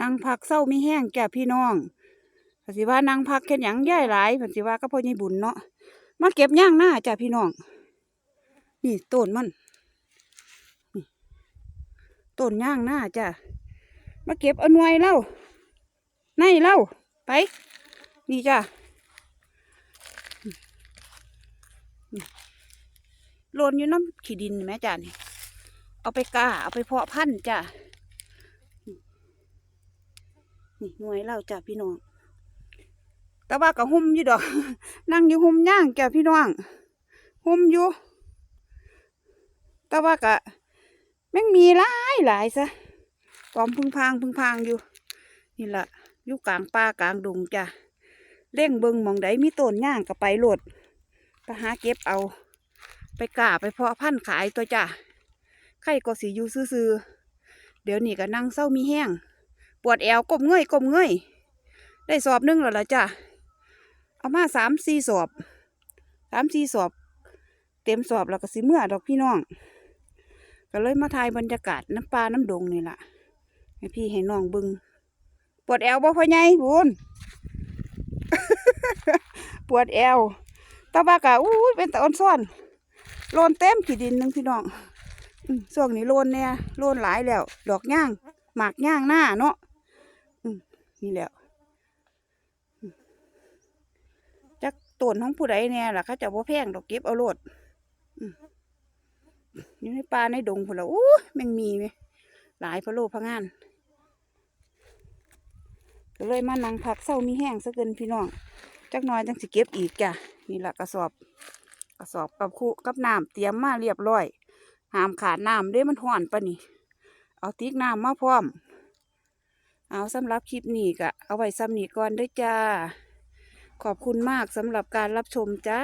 นั่งพักเศร้ามีแห้งจ้ะพี่น้องปสิว่านั่งพักแค่หยังย่ายหลายปสิว่าก็พ่อใหญ่บุญเนาะมาเก็บย่างหน้าจ้ะพี่น้อง นี่ต้นมันต้นย่างหน้าจ้ะมาเก็บเอาหน่วยเล่าในเล่าไป นี่จ้ะโลนอยู่น้ำขี้ดินนี่แม่จ้ะนี่เอาไปกาเอาไปเพาะพันธุ์จ้ะ นี่หน่วยเราจ้ะพี่น้อง แต่ว่าก็หุ่มอยู่ดอก นั่งอยู่หุ่มย่างจ้ะพี่น้องหุ่มอยู่ แต่ว่าก็แม่งมีหลายหลายซะตอมพึ่งพางพึ่งพางอยู่ นี่แหละอยู่กลางป่ากลางดงจ้ะเล่งเบิงมองใดมีต้นย่างก็ไปโหลดไปหาเก็บเอา ไปกาไปเพาะพันธุ์ขายตัวจ้ะใครก็สิอยู่ซื่อๆเดี๋ยวนี้ก็นั่งเศร้ามีแห้ง ปวดแอวก้มเงยก้มเงยได้สอบหนึงแล้วล่ะจ้ะเอามาสามสี่สอบสามสี่สอบ เต็มสอบแล้วก็สิเมื่อดอกพี่น้อง ก็เลยมาถ่ายบรรยากาศน้ำปลาน้ำดงนี่แหละให้พี่ให้น้องบึงปวดแอวบ่พ่อใหญ่บุญปวดแอวตะบากะอู้ยเป็นตะอ่อนซ่อนโลนเต็มขีดินหนึงพี่น้องช่วงนี้โลนเนี่ยโลนหลายแล้ว ดอกย่างหมากย่างหน้าเนาะ นี่แหล้วจักต้นของผู้ใดเนี่ยล่ะเขาจะบ่แพงดอกเก็บเอาโลดอยู่ในป่าในดงพุ่นละอู้แมงมีไหมหลายพะโลพะงานก็เลยมานั่งพักเศร้ามีแห้งซะเกินพี่น้องจักน้อยจังสิเก็บอีกจ้ะนี่แหละกระสอบกระสอบกับคู่กับน้ำเตรียมมาเรียบร้อยหามขาดน้ำเด้มันห่อนปะนี่เอาติ๊กน้ำมาพร้อม เอาสำหรับคลิปนี้ก็เอาไว้ซ้ำนี้ก่อนด้วยจ้า ขอบคุณมากสำหรับการรับชมจ้า